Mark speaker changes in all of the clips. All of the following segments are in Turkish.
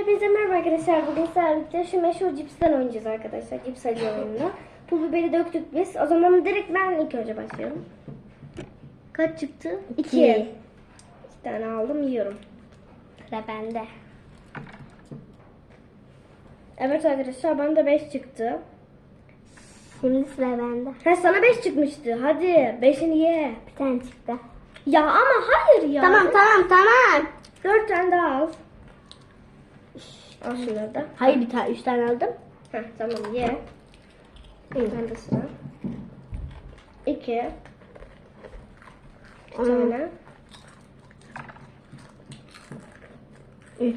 Speaker 1: Hepinize merhaba arkadaşlar. Bugün sizlerle şu meşhur cipsten oynayacağız arkadaşlar. Cips acı oyununu. Pul biberi döktük biz. O zaman direkt ben ilk önce başlıyorum. Kaç çıktı? İki. İki tane aldım yiyorum.
Speaker 2: Sıra bende.
Speaker 1: Evet arkadaşlar bana 5 çıktı.
Speaker 2: Şimdi sıra bende.
Speaker 1: Ha sana 5 çıkmıştı. Hadi 5'ini ye.
Speaker 2: Bir tane çıktı.
Speaker 1: Ya ama hayır ya.
Speaker 2: Tamam tamam tamam.
Speaker 1: 4 tane daha al. Al şunları da.
Speaker 2: Hayır bir tane üç tane aldım.
Speaker 1: Heh, tamam ye. Ben de sıra. 2 Bir tane.
Speaker 2: Üç.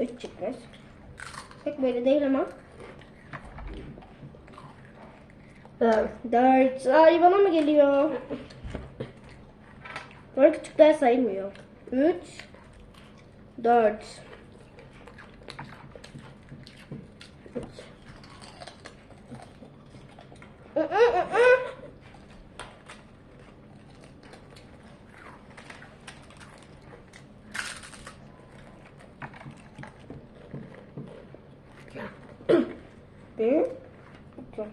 Speaker 1: 3 çıkmış. Pek böyle değil ama.
Speaker 2: Dört.
Speaker 1: 4. Ay bana mı geliyor? Böyle küçükler sayılmıyor. 3 4 Bir, iki.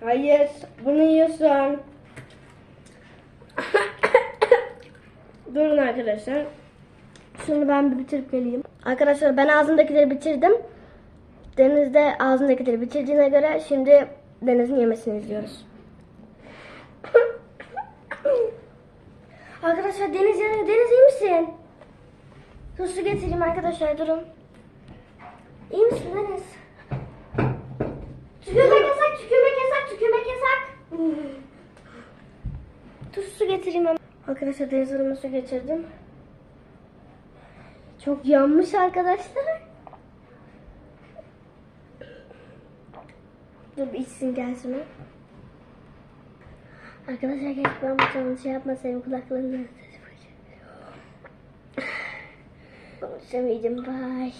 Speaker 1: Hayır, bunu yiyorsun. Durun arkadaşlar. Şunu ben bir bitirip geleyim. Arkadaşlar ben ağzımdakileri bitirdim. Deniz de ağzındakileri bitirdiğine göre şimdi Deniz'in yemesini izliyoruz. arkadaşlar Deniz yanıyor. Deniz iyi misin? Su getireyim arkadaşlar durun. İyi misin Arkadaşlar Deniz su getirdim. Çok yanmış arkadaşlar. Dur bir içsin gelsin. Arkadaşlar keşke ben bu challenge şey yapmasaydım kulaklarımdan ses fırça. Konuşamayacağım. Bye.